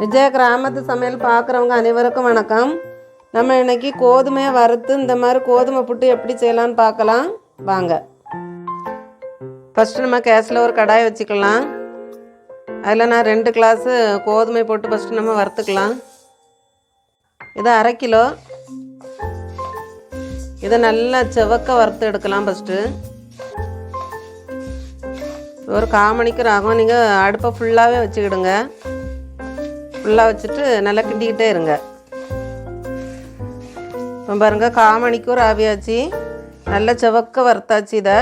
விஜய கிராமத்து சமையல் பார்க்குறவங்க அனைவருக்கும் வணக்கம். நம்ம இன்னைக்கு கோதுமையை வறுத்து இந்த மாதிரி கோதுமை புட்டு எப்படி செய்யலாம்னு பார்க்கலாம். வாங்க. ஃபஸ்ட்டு நம்ம கேஸில் ஒரு கடாயை வச்சுக்கலாம். அதில் நான் ரெண்டு கிளாஸு கோதுமை போட்டு ஃபஸ்ட்டு நம்ம வறுத்துக்கலாம். இது அரை கிலோ. இதை நல்லா செவக்க வறுத்து எடுக்கலாம் ஃபஸ்ட்டு ஒரு கால் மணிக்கு ஆகும் நீங்கள் அடுப்பை ஃபுல்லாகவே வச்சுக்கிடுங்க. ஃபுல்லாக வச்சுட்டு நல்லா கிண்டிக்கிட்டே இருங்க. இப்போ பாருங்கள் காமணிக்கூர் ஆவியாச்சு நல்லா செவக்க வறுத்தாச்சு இதை.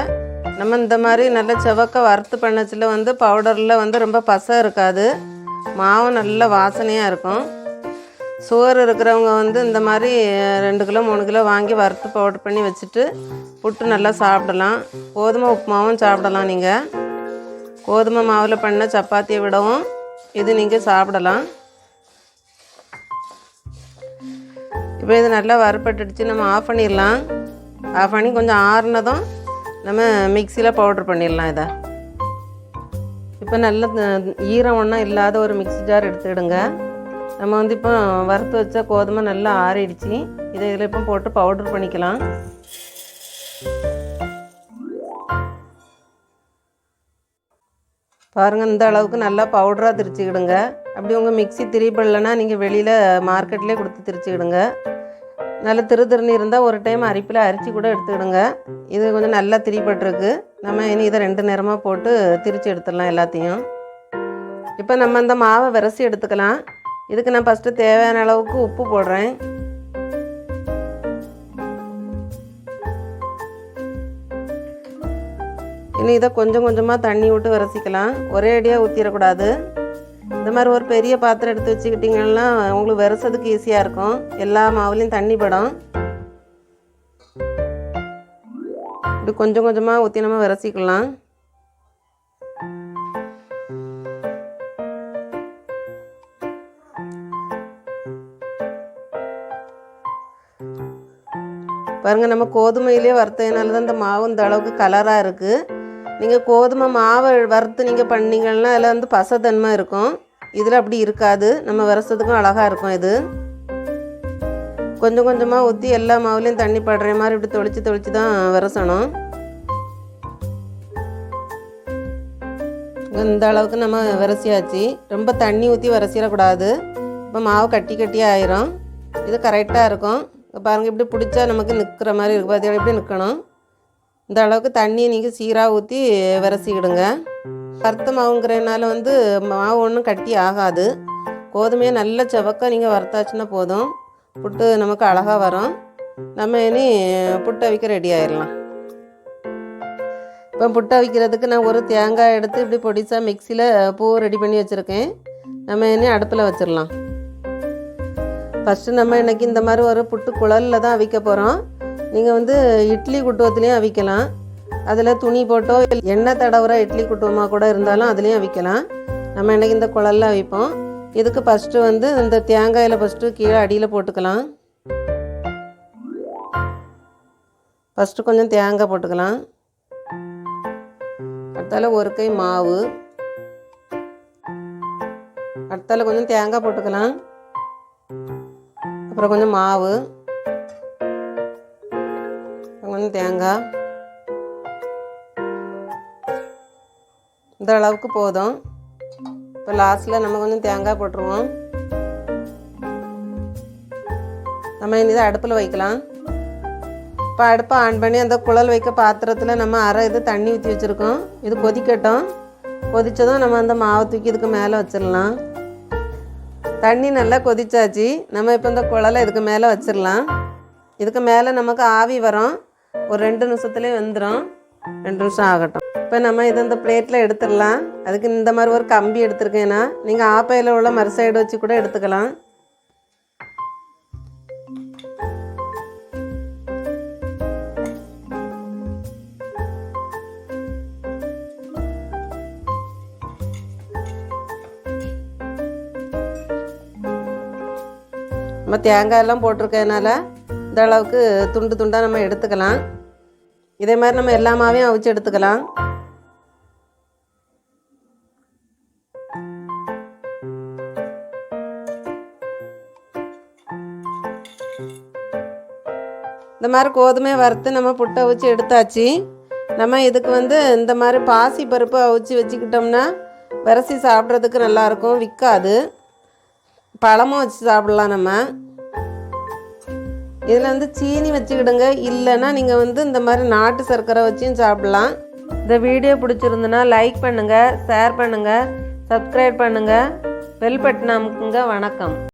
நம்ம இந்த மாதிரி நல்லா செவக்க வறுத்து பண்ணச்சில் வந்து பவுடரில் வந்து ரொம்ப பசை இருக்காது. மாவு நல்ல வாசனையாக இருக்கும். சுகர் இருக்கிறவங்க வந்து இந்த மாதிரி ரெண்டு கிலோ மூணு கிலோ வாங்கி வறுத்து பவுடர் பண்ணி வச்சுட்டு புட்டு நல்லா சாப்பிடலாம். கோதுமை உப்புமாவும் சாப்பிடலாம் நீங்கள் கோதுமை மாவில் பண்ண சப்பாத்தியை விடவும் இது நீங்கள் சாப்பிடலாம். இப்போ இது நல்லா வறுப்பட்டுடுச்சு நம்ம ஆஃப் பண்ணிடலாம். ஆஃப் பண்ணி கொஞ்சம் ஆறுனதும் நம்ம மிக்சியில் பவுட்ரு பண்ணிடலாம் இதை. இப்போ நல்ல ஈரம் ஒன்றும் இல்லாத ஒரு மிக்ஸி ஜார் எடுத்துக்கிடுங்க நம்ம வந்து இப்போ வறுத்து வச்ச கோதுமை நல்லா ஆறிடுச்சு. இதை இதில் இப்போ போட்டு பவுட்ரு பண்ணிக்கலாம். பாருங்கள் இந்த அளவுக்கு நல்லா பவுடராக திரிச்சுக்கிடுங்க. அப்படி உங்கள் மிக்ஸி திரிபடலைன்னா நீங்கள் வெளியில் மார்க்கெட்லேயே கொடுத்து திரிச்சுக்கிடுங்க. நல்ல திரு திருன்னு இருந்தால் ஒரு டைம் அரிப்பில் அரிச்சு கூட எடுத்துக்கிடுங்க இது கொஞ்சம் நல்லா திரிப்பட்டிருக்கு நம்ம இனி இதை ரெண்டு நேரமாக போட்டு திரிச்சு எடுத்துடலாம் எல்லாத்தையும். இப்போ நம்ம அந்த மாவை விரசி எடுத்துக்கலாம். இதுக்கு நான் ஃபஸ்ட்டு தேவையான அளவுக்கு உப்பு போடுறேன். இனி இதை கொஞ்சம் கொஞ்சமாக தண்ணி விட்டு விரசிக்கலாம். ஒரே அடியாக ஊற்றிடக்கூடாது இந்த மாதிரி ஒரு பெரிய பாத்திரம் எடுத்து வச்சுக்கிட்டிங்கன்னா உங்களுக்கு விரசதுக்கு ஈஸியாக இருக்கும். எல்லா மாவுலேயும் தண்ணி படும். இப்படி கொஞ்சம் கொஞ்சமாக ஊற்றி நம்ம விரசிக்கலாம். பாருங்க நம்ம கோதுமையிலே வறுத்ததுனால தான் இந்த மாவு இந்த அளவுக்கு கலராக இருக்குது நீங்கள் கோதுமை மாவை வறுத்து நீங்கள் பண்ணீங்கன்னா அதில் வந்து பசத்தன்மை இருக்கும். இதில் அப்படி இருக்காது. நம்ம விரசத்துக்கும் அழகாக இருக்கும் இது. கொஞ்சம் கொஞ்சமாக ஊற்றி எல்லா மாவுலேயும் தண்ணி படுற மாதிரி இப்படி தொளிச்சு தொளிச்சு தான் விரசணும். இந்த அளவுக்கு நம்ம விரசியாச்சு. ரொம்ப தண்ணி ஊற்றி விரசிடக்கூடாது. இப்போ மாவு கட்டி கட்டி ஆயிரும். இது கரெக்டாக இருக்கும். இப்போ பாருங்கள் இப்படி பிடிச்சா நமக்கு நிற்கிற மாதிரி இருக்கும் பார்த்தீங்களா இப்படி நிற்கணும் இந்த அளவுக்கு தண்ணியை நீங்கள் சீராக ஊற்றி விரசிக்கிடுங்க. வறுத்த மாவுங்கிறதுனால வந்து மாவு ஒன்றும் கட்டி ஆகாது. கோதுமையை நல்ல செவக்க நீங்கள் வறுத்தாச்சுன்னா போதும். புட்டு நமக்கு அழகாக வரும். நம்ம இனி புட்டு அவிக்க ரெடி ஆயிடலாம் இப்போ புட்டு அவிக்கிறதுக்கு நான் ஒரு தேங்காய் எடுத்து இப்படி பொடிசாக மிக்சியில் பூ ரெடி பண்ணி வச்சுருக்கேன். நம்ம இனி அடுப்பில் வச்சிடலாம் ஃபஸ்ட்டு நம்ம இன்றைக்கி இந்த மாதிரி ஒரு புட்டு குழலில் தான் அவிக்க போகிறோம் நீங்கள் வந்து இட்லி குட்டுவத்துலேயும் அவிக்கலாம். அதில் துணி போட்டோ எண்ணெய் தடவுற இட்லி குட்டுமா கூட இருந்தாலும் அதுலேயும் அவிக்கலாம். நம்ம இன்றைக்கி இந்த குழல்ல அவிப்போம். இதுக்கு ஃபஸ்ட்டு வந்து இந்த தேங்காயில் ஃபஸ்ட்டு கீழே அடியில் போட்டுக்கலாம். ஃபஸ்ட்டு கொஞ்சம் தேங்காய் போட்டுக்கலாம். அடுத்தால ஒரு கை மாவு. அடுத்தால கொஞ்சம் தேங்காய் போட்டுக்கலாம். அப்புறம் கொஞ்சம் மாவு. கொஞ்சம் தேங்காய். இந்த அளவுக்கு போதும். இப்போ லாஸ்ட்டில் நம்ம கொஞ்சம் தேங்காய் போட்டுருவோம். நம்ம இனி இதை அடுப்பில் வைக்கலாம். இப்போ அடுப்பை ஆன் பண்ணி அந்த குழல் வைக்க பாத்திரத்தில் நம்ம அரை இது தண்ணி ஊற்றி வச்சுருக்கோம். இது கொதிக்கட்டும். கொதித்ததும் நம்ம அந்த மாவை தூக்கி இதுக்கு மேலே வச்சிடலாம். தண்ணி நல்லா கொதிச்சாச்சு. நம்ம இப்போ இந்த குழலை இதுக்கு மேலே வச்சிடலாம். இதுக்கு மேலே நமக்கு ஆவி வரும். ஒரு ரெண்டு நிமிஷத்துலேயே வந்துடும் ரெண்டு நிமிஷம் ஆகட்டும். இப்போ நம்ம இது இந்த பிளேட்டில் எடுத்துடலாம். அதுக்கு இந்த மாதிரி ஒரு கம்பி எடுத்துருக்கேன்னா நீங்கள் ஆப்பையில் உள்ள மறு சைடு வச்சு கூட எடுத்துக்கலாம். நம்ம தேங்காய் எல்லாம் இந்த அளவுக்கு துண்டு துண்டாக நம்ம எடுத்துக்கலாம். இதே மாதிரி நம்ம எல்லாமாவையும் அவிச்சு எடுத்துக்கலாம். இந்த மாதிரி கோதுமை வறுத்து நம்ம புட்டை அவிச்சு எடுத்தாச்சு. நம்ம இதுக்கு வந்து இந்த மாதிரி பாசி பருப்பு அவிச்சு வச்சுக்கிட்டோம்னா விரசி சாப்பிட்றதுக்கு நல்லாயிருக்கும் விற்காது. பழமும் வச்சு சாப்பிட்லாம் நம்ம. இதில் வந்து சீனி வச்சுக்கிடுங்க இல்லைன்னா நீங்கள் வந்து இந்த மாதிரி நாட்டு சர்க்கரை வச்சும் சாப்பிட்லாம். இந்த வீடியோ பிடிச்சிருந்துன்னா லைக் பண்ணுங்கள் ஷேர் பண்ணுங்கள் சப்ஸ்கிரைப் பண்ணுங்கள் பெல் பட்டன் அமுக்குங்க வணக்கம்.